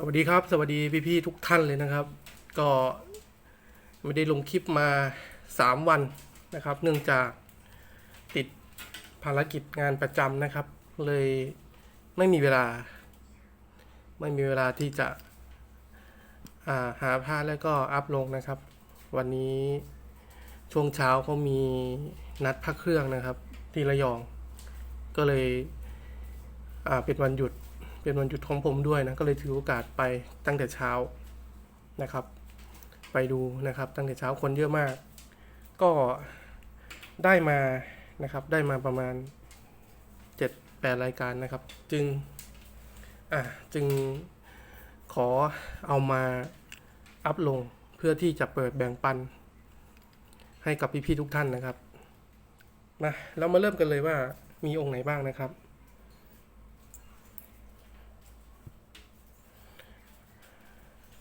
สวัสดีครับ สวัสดีพี่ๆทุกท่านเลยนะครับ ก็ไม่ได้ลงคลิปมา 3 วันนะครับ เนื่องจากติดภารกิจงานประจำนะครับ เลยไม่มีเวลา ไม่มีเวลาที่จะาหาภาพแล้วก็อัพลงนะครับ วันนี้ช่วงเช้าเขามีนัดพักเครื่องนะครับ ที่ระยอง ก็เลยเป็นวันหยุด เป็นวันหยุดของผมด้วยนะก็เลยถือโอกาสไปตั้งแต่เช้านะครับ ไปดูนะครับตั้งแต่เช้าคนเยอะมาก ก็ได้มานะครับได้มาประมาณเจ็ดแปดรายการนะครับ จึงอะจึงขอเอามาอัพลงเพื่อที่จะเปิดแบ่งปัน ให้กับพี่ๆทุกท่านนะครับมาเรามาเริ่มกันเลยว่ามีองค์ไหนบ้างนะครับ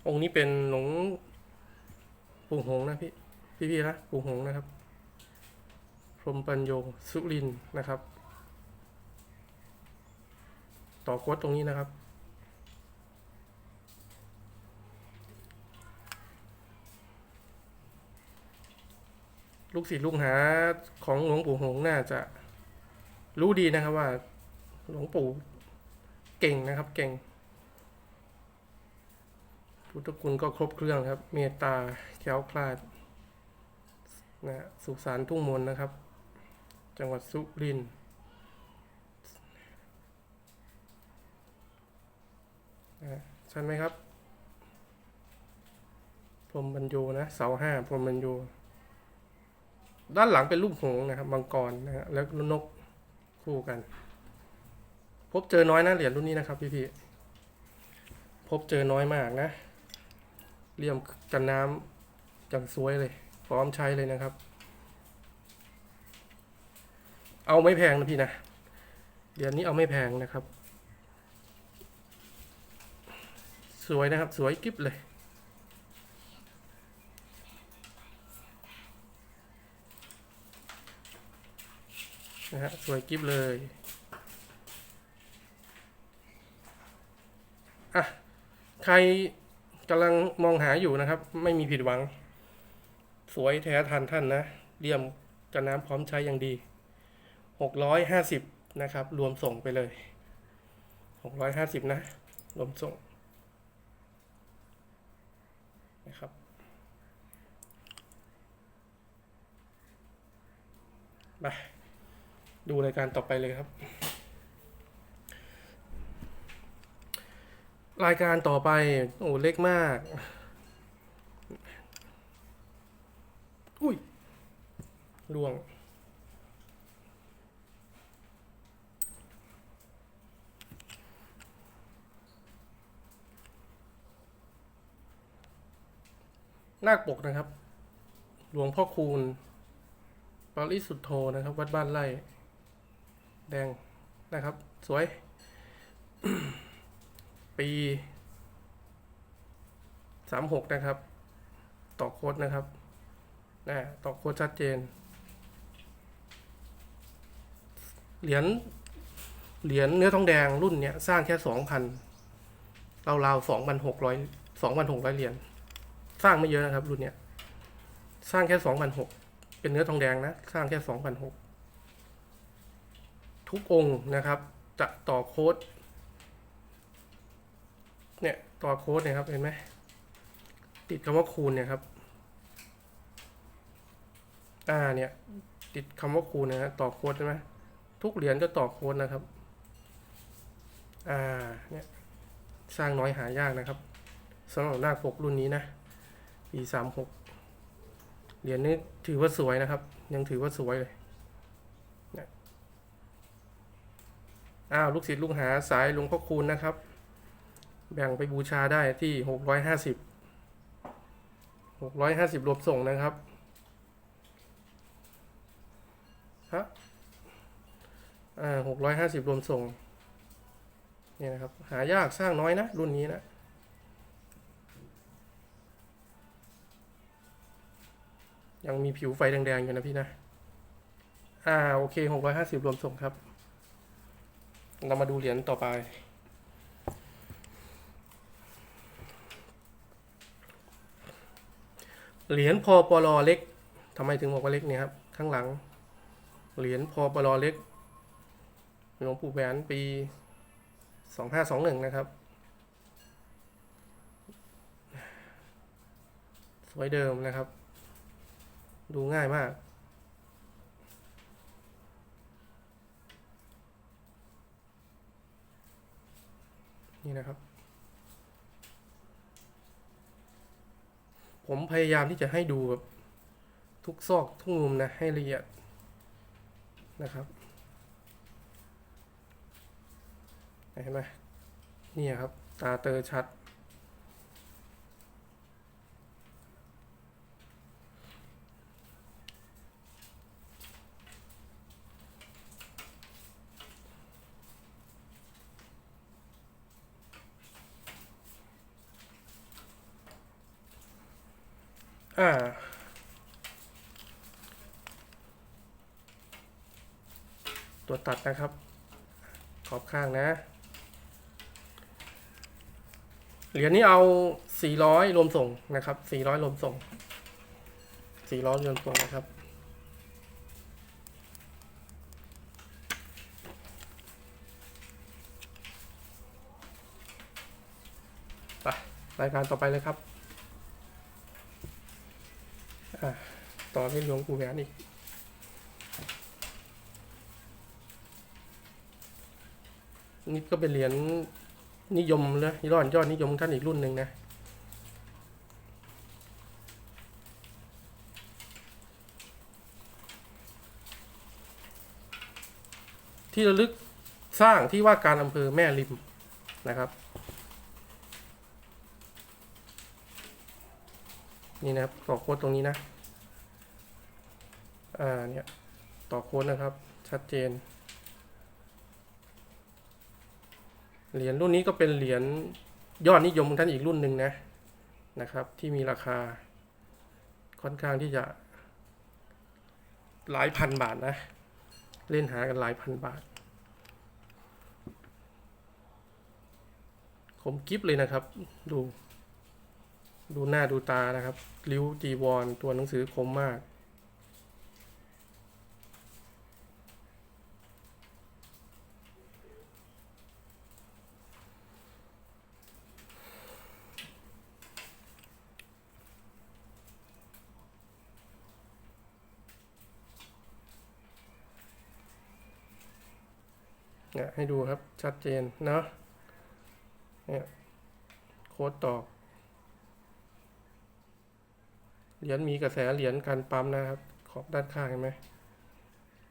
องค์นี้เป็นหลวงปู่หงนะพี่พี่พี่ๆนะปู่หงนะครับ พรหมปัญโยสุรินนะครับ ต่อโค้ดตรงนี้นะครับ ลูกศิษย์ลูกหาของหลวงปู่หงน่าจะรู้ดีนะครับว่า หลวงปู่เก่งนะครับ เก่ง พุทธคุณก็ครบเครื่องครับ เมตตาแคล้วคลาดนะสุสานทุ่งมนนะครับ จังหวัดสุรินทร์นะใช่ไหมครับ พรมบรรยูนะ เสาห้าพรมบรรยู ด้านหลังเป็นรูปหงส์นะครับมังกรนะฮะแล้วนกคู่กัน พบเจอน้อยนะเหรียญรุ่นนี้นะครับพี่ๆพบเจอน้อยมากนะ เลี่ยมกันน้ำจังสวยเลย พร้อมใช้เลยนะครับ เอาไม่แพงนะพี่นะเดี๋ยวนี้เอาไม่แพงนะครับ สวยนะครับ สวยกิ๊บเลยนะฮะสวยกิ๊บเลย อะ ใคร กำลังมองหาอยู่นะครับ ไม่มีผิดหวัง สวยแท้ทันท่านนะเลี่ยมกันน้ำพร้อมใช้อย่างดีหกร้อยห้าสิบนะครับ รวมส่งไปเลยหกร้อยห้าสิบนะ รวมส่งนะครับไปดูรายการต่อไปเลยครับ รายการต่อไป โอ้เล็กมาก อุ้ยล่วง นาคปกนะครับ หลวงพ่อคูณปาริสุทธโธนะครับ วัดบ้านไร่ แดงนะครับ สวย ปีสามหกนะครับ ต่อโค้ดนะครับนะต่อโค้ดชัดเจน เหรียญเหรียญเนื้อทองแดงรุ่นเนี้ยสร้างแค่สองพันราวๆสองพันหกร้อยสองพันหกร้อยเหรียญสร้างไม่เยอะนะครับ รุ่นเนี้ยสร้างแค่สองพันหกเป็นเนื้อทองแดงนะ สร้างแค่สองพันหกทุกองค์นะครับ จะต่อโค้ด เนี่ยต่อโค้ดเนี่ยครับเห็นไหมติดคำว่าคูณเนี่ยครับอ่าเนี่ยติดคำว่าคูณนะฮะต่อโค้ดใช่ไหมทุกเหรียญจะต่อโค้ดนะครับอ่าเนี่ยสร้างน้อยหายากนะครับสำหรับหน้าปกรุ่นนี้นะปีสามหกเหรียญนี้ถือว่าสวยนะครับ ยังถือว่าสวยเลยเนี่ยอ้าวลูกศิษย์ลูกหาสายหลวงพ่อคูณนะครับ แบ่งไปบูชาได้ที่หกร้อยห้าสิบหกร้อยห้าสิบรวมส่งนะครับฮะอ่าหกร้อยห้าสิบรวมส่งนี่นะครับ หายากสร้างน้อยนะ รุ่นนี้นะยังมีผิวไฟแดงๆอยู่นะพี่นะ อ่า โอเคหกร้อยห้าสิบรวมส่งครับ เรามาดูเหรียญต่อไป เหรียญพอปลอเล็กทำไมถึงบอกว่าเล็กเนี่ยครับ ข้างหลัง เหรียญพอปลอเล็กหลวงปู่แหวนปีสองห้าสองหนึ่งนะครับ สวยเดิมนะครับ ดูง่ายมากนี่นะครับ ผมพยายามที่จะให้ดูแบบทุกซอกทุกมุมนะให้ละเอียดนะครับเห็นไหมนี่ครับ ตาเตอชัด อ่า ตัวตัดนะครับ ขอบข้างนะ เหรียญนี้เอา 400 รวมส่งนะครับ 400 รวมส่ง 400 รวมส่งนะครับไปรายการต่อไปเลยครับ อะ ต่อที่หลวงปู่แหวนอีกนี่ก็เป็นเหรียญนิยมนะยอดยอดนิยมท่านอีกรุ่นหนึ่งนะที่ระลึกสร้างที่ว่าการอำเภอแม่ริมนะครับนี่นะครับต่อโค้ดตรงนี้นะ อ่าเนี่ยต่อโค้ดนะครับ ชัดเจน เหรียญรุ่นนี้ก็เป็นเหรียญยอดนิยมของท่านอีกรุ่นหนึ่งนะนะครับ ที่มีราคา ค่อนข้างที่จะ หลายพันบาทนะ เล่นหากันหลายพันบาทคมกิฟเลยนะครับ ดู ดูหน้าดูตานะครับ ริ้วจีวรตัวหนังสือคมมาก ให้ดูครับชัดเจนเนาะเนี่ยโค้ดตอกเหรียญมีกระแสเหรียญการปั๊มนะครับ ขอบด้านข้างเห็นไหม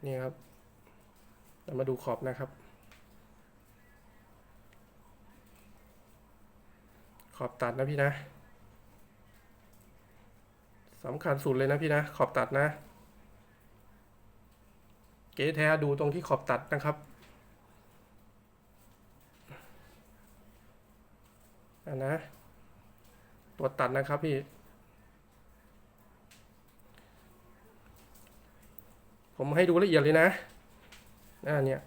นี่ครับเรามาดูขอบนะครับ ขอบตัดนะพี่นะสำคัญสุดเลยนะพี่นะ ขอบตัดนะ เก๋แท้ดูตรงที่ขอบตัดนะครับ นนะตัวตัดนะครับพี่ ผมให้ดูละเอียดเลยนะอ่าเนี่ย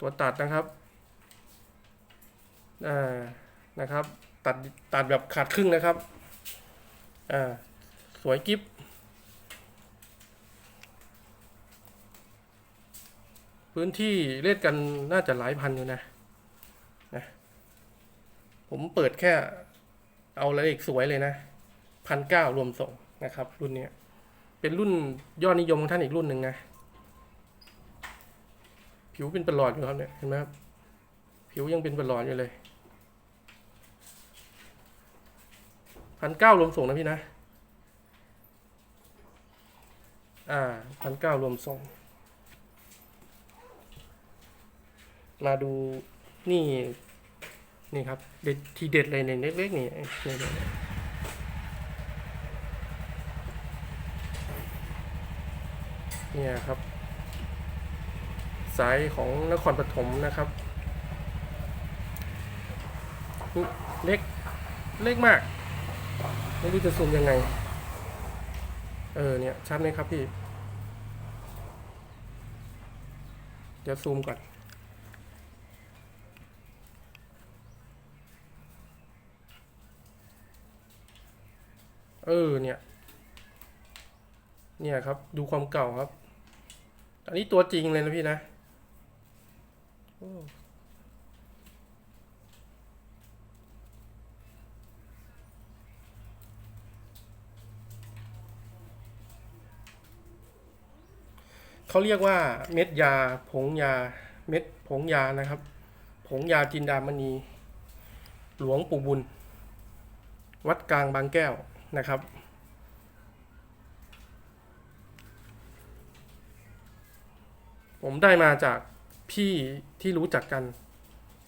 ตัวตัดนะครับอ่านะครับ ตัดตัดแบบขาดครึ่งนะครับอ่าสวยกิฟพื้นที่เล่นกันน่าจะหลายพันอยู่นะ ผมเปิดแค่เอาละเอกสวยเลยนะพันเก้ารวมส่งนะครับ รุ่นเนี้ยเป็นรุ่นยอดนิยมของท่านอีกรุ่นหนึ่งนะ ผิวเป็นประหลอดอยู่ครับเนี่ยเห็นไหมครับผิวยังเป็นประหลอดอยู่เลยพันเก้ารวมส่งนะพี่นะ อ่าพันเก้ารวมส่ง มาดูนี่ นี่ครับเด็ดทีเด็ดเลยเนี่ยเล็กๆนี่นี่เนี่ยครับ สายของนครปฐมนะครับเล็กเล็กมาก ไม่รู้จะซูมยังไง เออเนี่ยชัดไหมครับพี่ เดี๋ยวซูมก่อน เออเนี่ย เนี่ยครับดูความเก่าครับ อันนี้ตัวจริงเลยนะพี่นะเขาเรียกว่าเม็ดยา ผงยา เม็ดผงยานะครับ ผงยาจินดามณี หลวงปู่บุญ วัดกลางบางแก้ว นะครับ ผมได้มาจากพี่ที่รู้จักกัน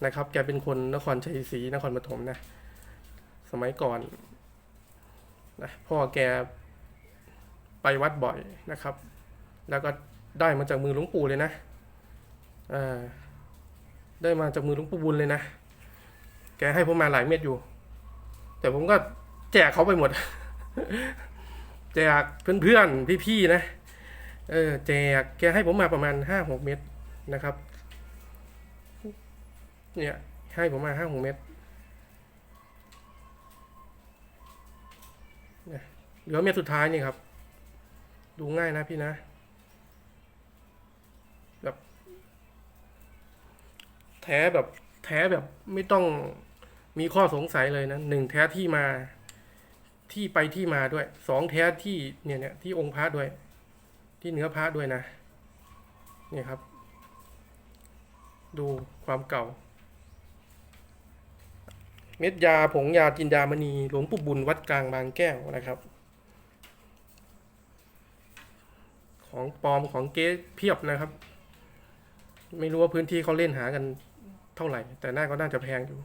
นะครับ แกเป็นคนนครชัยศรีนครปฐมนะ สมัยก่อนนะพ่อแกไปวัดบ่อยนะครับ แล้วก็ได้มาจากมือหลวงปู่เลยนะอ่าได้มาจากมือหลวงปู่บุญเลยนะ แกให้ผมมาหลายเม็ดอยู่ แต่ผมก็ แจกเขาไปหมด แจกเพื่อนๆพี่ๆนะ เออ แจกแกให้ผมมาประมาณห้าหกเม็ดนะครับ เนี่ย ให้ผมมาห้าหกเม็ดเนี่ยเหลือเม็ดสุดท้ายนี่ครับ ดูง่ายนะพี่นะแบบแท้แบบแท้แบบไม่ต้องมีข้อสงสัยเลยนะหนึ่งแท้ที่มา ที่ไปที่มาด้วยสองแท้ที่เนี่ยเนี่ยที่องค์พระด้วย ที่เนื้อพระด้วยนะเนี่ยครับ ดูความเก่า เม็ดยาผงยาจินดามณีหลวงปู่บุญวัดกลางบางแก้วนะครับ ของปลอมของเก๊เพียบนะครับ ไม่รู้ว่าพื้นที่เขาเล่นหากันเท่าไหร่ แต่น่าก็น่าจะแพงอยู่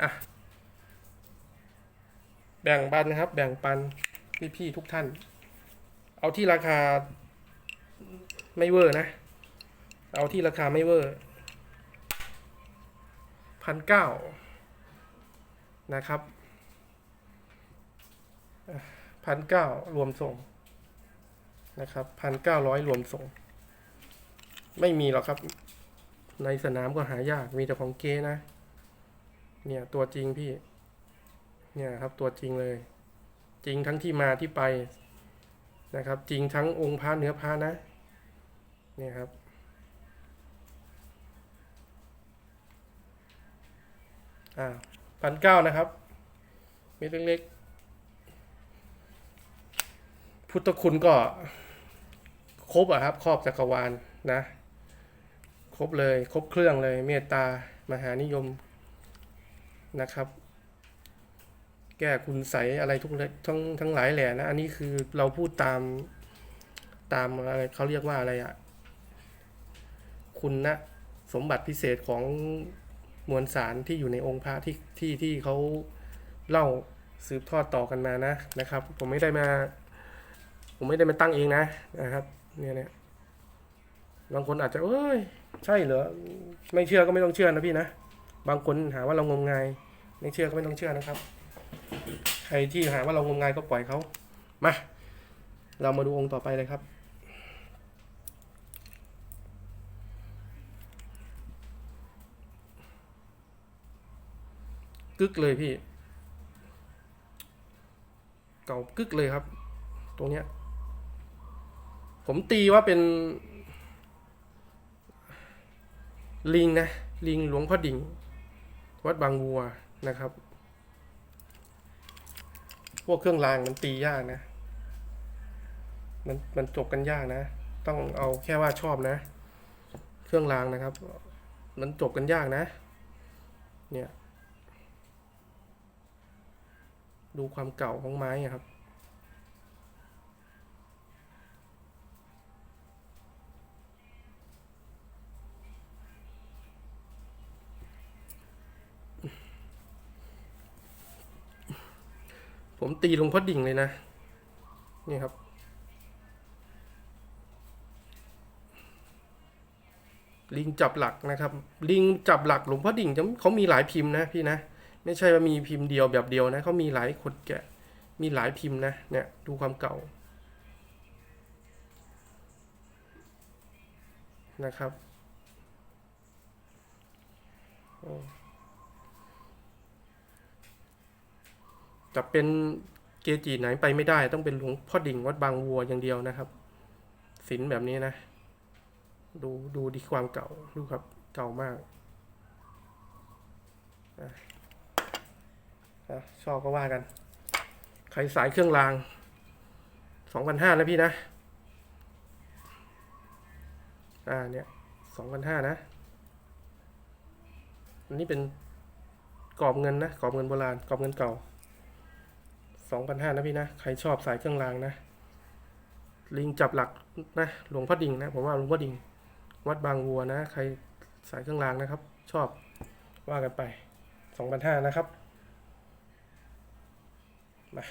อะ แบ่งปันนะครับ แบ่งปันพี่ๆทุกท่าน เอาที่ราคาไม่เวอร์นะ เอาที่ราคาไม่เวอร์พันเก้านะครับพันเก้ารวมส่งนะครับพันเก้าร้อยรวมส่ง ไม่มีหรอกครับ ในสนามก็หายากมีแต่ของเก๊นะ เนี่ยตัวจริงพี่ เนี่ยครับตัวจริงเลย จริงทั้งที่มาที่ไปนะครับ จริงทั้งองค์พระเนื้อพระนะ เนี่ยครับ อ่าพันเก้านะครับเม็ดเล็กๆ พุทธคุณก็ครบอะครับ ครอบจักรวาลนะครบเลย ครบเครื่องเลย เมตตามหานิยม นะครับ แก้คุณใสอะไรทุกทั้งทั้งหลายแหล่นะ อันนี้คือเราพูดตามตามอะไรเขาเรียกว่าอะไรอะคุณนะสมบัติพิเศษของมวลสารที่อยู่ในองค์พระที่ที่ที่เขาเล่าสืบทอดต่อกันมานะนะครับ ผมไม่ได้มา ผมไม่ได้มาตั้งเองนะนะครับเนี่ยเนี่ยบางคนอาจจะเอ้ย ใช่เหรอ ไม่เชื่อก็ไม่ต้องเชื่อนะพี่นะ บางคนหาว่าเรางมงาย ไม่เชื่อก็ไม่ต้องเชื่อนะครับ ใครที่หาว่าเรางมงายก็ปล่อยเขามา เรามาดูองค์ต่อไปเลยครับ กึกเลยพี่ เก่ากึกเลยครับ ตรงเนี้ย ผมตีว่าเป็น ลิงนะ ลิงหลวงพ่อดิ่ง วัดบางวัวนะครับ พวกเครื่องรางมันตียากนะ มันมันจบกันยากนะ ต้องเอาแค่ว่าชอบนะ เครื่องรางนะครับ มันจบกันยากนะ เนี่ย ดูความเก่าของไม้ครับ ผมตีลงพ่อดิ่งเลยนะ นี่ครับ ลิงจับหลักนะครับ ลิงจับหลักหลวงพ่อดิ่งจะเขามีหลายพิมพ์นะพี่นะ ไม่ใช่ว่ามีพิมพ์เดียวแบบเดียวนะเขามีหลายคนแกะ มีหลายพิมพ์นะเนี่ยดูความเก่านะครับ จะเป็นเกจิไหนไปไม่ได้ ต้องเป็นหลวงพ่อดิ่งวัดบางวัวอย่างเดียวนะครับศิลแบบนี้นะ ดูดูดีความเก่าดูครับเก่ามากอชอบก็ว่ากัน ใครสายเครื่องรางสองพันห้านะพี่นะ อ่าเนี่ยสองพันห้านะ อันนี้เป็นกรอบเงินนะกรอบเงินโบราณกรอบเงินเก่า สองพันห้านะพี่นะ ใครชอบสายเครื่องรางนะ ลิงจับหลักนะ หลวงพ่อดิ่งนะ ผมว่าหลวงพ่อดิ่ง วัดบางวัวนะ ใครสายเครื่องรางนะครับ ชอบว่ากันไปสองพันห้านะครับ มา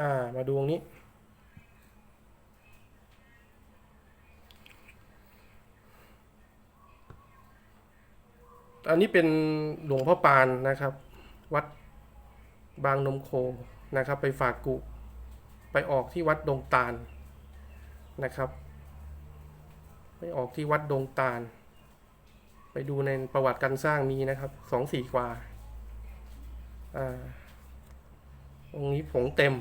อ่า มาดูตรงนี้ อันนี้เป็นหลวงพ่อปานนะครับ วัดบางนมโคนะครับ ไปฝากกุ ไปออกที่วัดดงตาลนะครับ ไปออกที่วัดดงตาล ไปดูในประวัติการสร้างมีนะครับสองสี่กว่าอ่าองนี้ผงเต็ม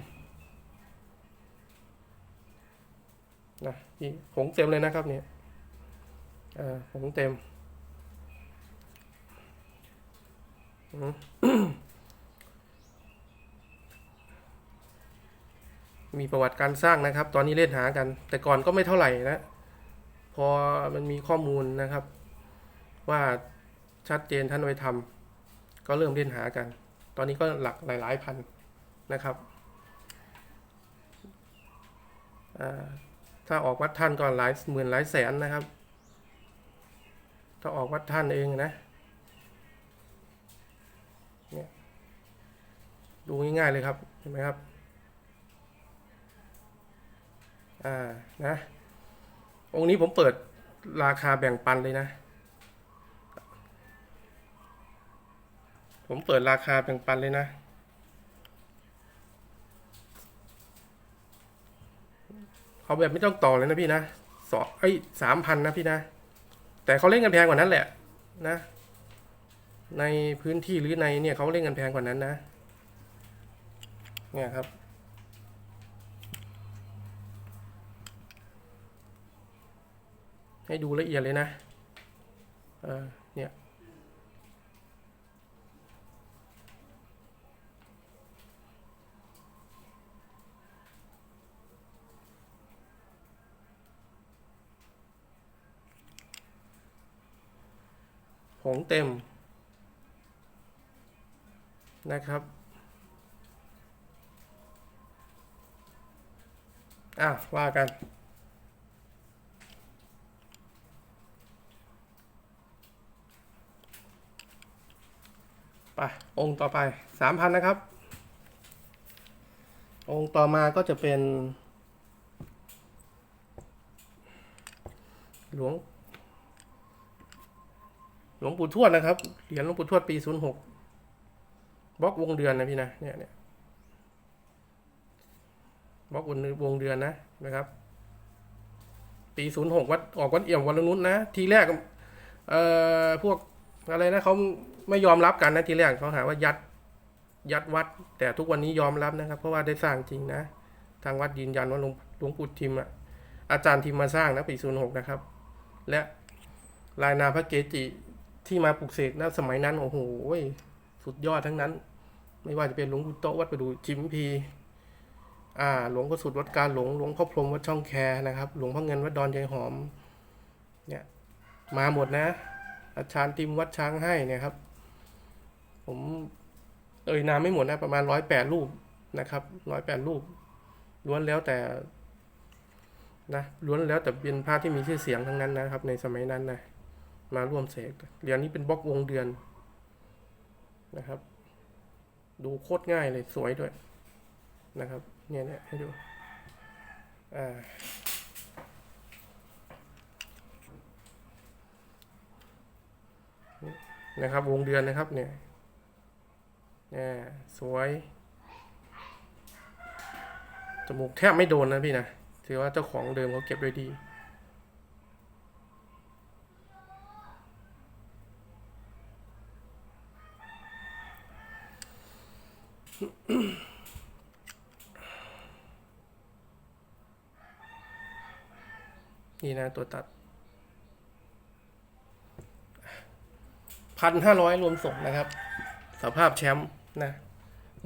นะนี่ผงเต็มเลยนะครับเนี่ยอ่าผงเต็ม มีประวัติการสร้างนะครับ ตอนนี้เล่นหากัน แต่ก่อนก็ไม่เท่าไหร่นะ พอมันมีข้อมูลนะครับ ว่าชัดเจนท่านไว้ทำก็เริ่มเล่นหากัน ตอนนี้ก็หลักหลาย ๆ พันนะครับ ถ้าออกวัดท่านก็หลายหมื่นหลายแสนนะครับ ถ้าออกวัดท่านเองนะ ดูง่ายๆเลยครับ เห็นไหมครับ อ่า นะ องค์นี้ผมเปิดราคาแบ่งปันเลยนะ ผมเปิดราคาแบ่งปันเลยนะ เขาแบบไม่ต้องต่อเลยนะพี่นะสองไอ้สามพันนะพี่นะ แต่เขาเล่นกันแพงกว่านั้นแหละ นะ ในพื้นที่หรือในเนี่ยเขาเล่นกันแพงกว่านั้นนะ เนี่ยครับ ให้ดูละเอียดเลยนะเออเนี่ยผงเต็มนะครับ อะว่ากัน ไป องค์ต่อไปสามพันนะครับ องค์ต่อมาก็จะเป็น หลวง หลวงปู่ทวดนะครับ เหรียญหลวงปู่ทวดปีศูนย์หกบล็อกวงเดือนนะพี่นะ เนี่ยเนี่ย บล็อกวงวงเดือนนะนะครับ ปีศูนย์หกวัดออกวัดเอี่ยมวันนุษนะ ทีแรกเอ่อพวกอะไรนะเขาไม่ยอมรับกันนะทีแรกเขาหาว่ายัดยัดวัด แต่ทุกวันนี้ยอมรับนะครับ เพราะว่าได้สร้างจริงนะ ทางวัดยืนยันว่าหลวงหลวงปู่ทิมอะอาจารย์ทิมมาสร้างนะปีศูนย์หกนะครับ และลายนามพระเกจิที่มาปลุกเสกนะสมัยนั้นโอ้โหสุดยอดทั้งนั้น ไม่ว่าจะเป็นหลวงปู่โตวัดประดูจิมพี อ่าหลวงพ่อสุดวัดการหลวงหลวงพ่อพรมวัดช่องแคนะครับ หลวงพ่อเงินวัดดอนใจหอม เนี่ยมาหมดนะ อาจารย์ติมวัดช้างให้เนี่ยครับ ผมเอ่ยนามไม่หมดนะประมาณร้อยแปดรูปนะครับร้อยแปดรูปล้วนแล้วแต่นะล้วนแล้วแต่เป็นพระที่มีชื่อเสียงทั้งนั้นนะครับ ในสมัยนั้นนะมาร่วมเสกเหรียญนี้เป็นบล็อกวงเดือนนะครับ ดูโคตรง่ายเลยสวยด้วยนะครับ เนี่ยเนี่ยให้ดู อ่า นะครับวงเดือนนะครับเนี่ยเนี่ยสวย จมูกแทบไม่โดนนะพี่นะ ถือว่าเจ้าของเดิมเขาเก็บไว้ดีอืม นี่นะตัวตัดพันห้าร้อยรวมส่งนะครับ สภาพแชมป์นะ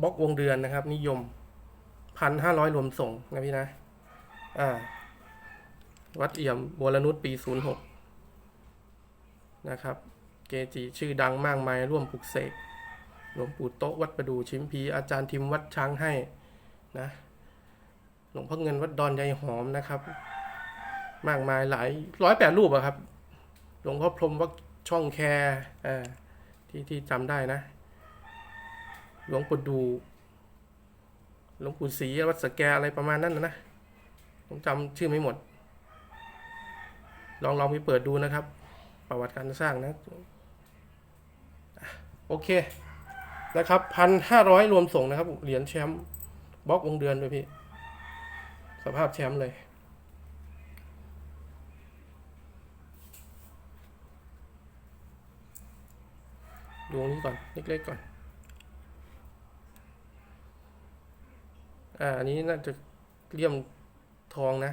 บล็อกวงเดือนนะครับ นิยมพันห้าร้อยรวมส่งนะพี่นะ อ่า วัดเอี่ยมบัวรนุชปีศูนย์หกนะครับ เกจิชื่อดังมากมายร่วมปลุกเสกหลวงปู่โต๊ะวัดประดูชิมพี อาจารย์ทิมวัดช้างให้นะ หลวงพ่อเงินวัดดอนยายหอมนะครับ มากมายหลายร้อยแปดรูปอะครับหลวงพ่อพรมวัดช่องแคเอ่อที่ที่จำได้นะ หลวงปู่ดูหลวงปู่ศรีวัดสแกอะไรประมาณนั้นนะ ผมจำชื่อไม่หมด ลองลองไปเปิดดูนะครับ ประวัติการสร้างนะ โอเค นะครับพันห้าร้อยรวมส่งนะครับ เหรียญแชมป์บล็อกวงเดือนด้วยพี่ สภาพแชมป์เลย วงนี้ก่อน เล็กๆก่อน อ่าอันนี้น่าจะเลี่ยมทองนะ